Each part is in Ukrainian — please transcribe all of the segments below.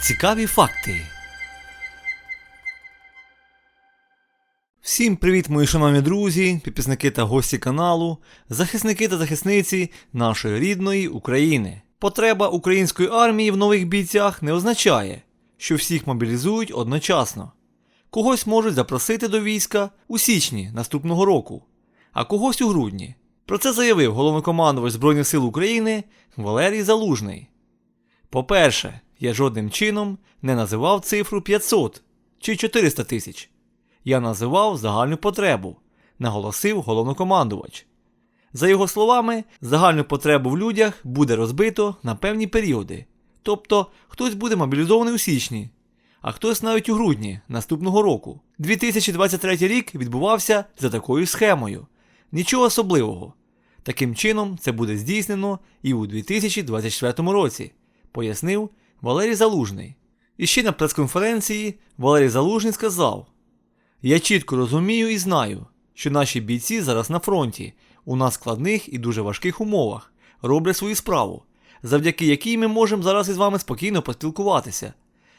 Цікаві факти. Всім привіт, мої шановні друзі, підписники та гості каналу, захисники та захисниці нашої рідної України. Потреба української армії в нових бійцях не означає, що всіх мобілізують одночасно. Когось можуть запросити до війська у січні наступного року, а когось у грудні. Про це заявив головнокомандувач Збройних сил України Валерій Залужний. По-перше, я жодним чином не називав цифру 500 чи 400 тисяч. Я називав загальну потребу, наголосив головнокомандувач. За його словами, загальну потребу в людях буде розбито на певні періоди. Тобто хтось буде мобілізований у січні, а хтось навіть у грудні наступного року. 2023 рік відбувався за такою схемою. Нічого особливого. Таким чином, це буде здійснено і у 2024 році, пояснив Валерій Залужний. І ще на прес-конференції Валерій Залужний сказав: Я чітко розумію і знаю, що наші бійці зараз на фронті, у нас складних і дуже важких умовах, роблять свою справу, завдяки якій ми можемо зараз із вами спокійно поспілкуватися.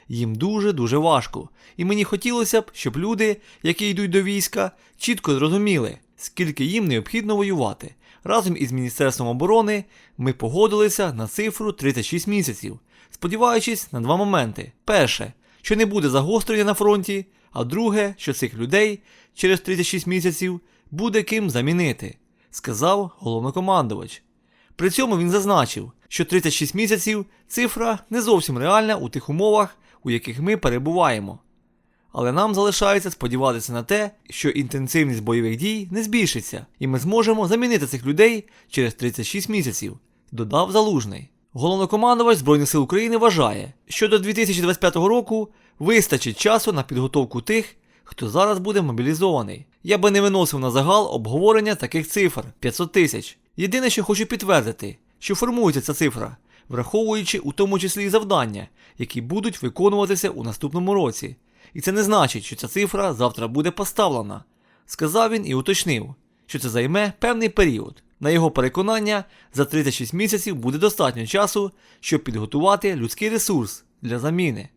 Їм дуже-дуже важко, і мені хотілося б, щоб люди, які йдуть до війська, чітко зрозуміли, скільки їм необхідно воювати. Разом із Міністерством оборони ми погодилися на цифру 36 місяців, сподіваючись на два моменти: перше, що не буде загострення на фронті, а друге, що цих людей через 36 місяців буде ким замінити, сказав головнокомандувач. При цьому він зазначив, що 36 місяців цифра не зовсім реальна у тих умовах, у яких ми перебуваємо. Але нам залишається сподіватися на те, що інтенсивність бойових дій не збільшиться, і ми зможемо замінити цих людей через 36 місяців, додав Залужний. Головнокомандувач Збройних сил України вважає, що до 2025 року вистачить часу на підготовку тих, хто зараз буде мобілізований. Я би не виносив на загал обговорення таких цифр 500 тисяч. Єдине, що хочу підтвердити, що формується ця цифра, враховуючи у тому числі і завдання, які будуть виконуватися у наступному році. І це не значить, що ця цифра завтра буде поставлена. Сказав він і уточнив, що це займе певний період. На його переконання, за 36 місяців буде достатньо часу, щоб підготувати людський ресурс для заміни.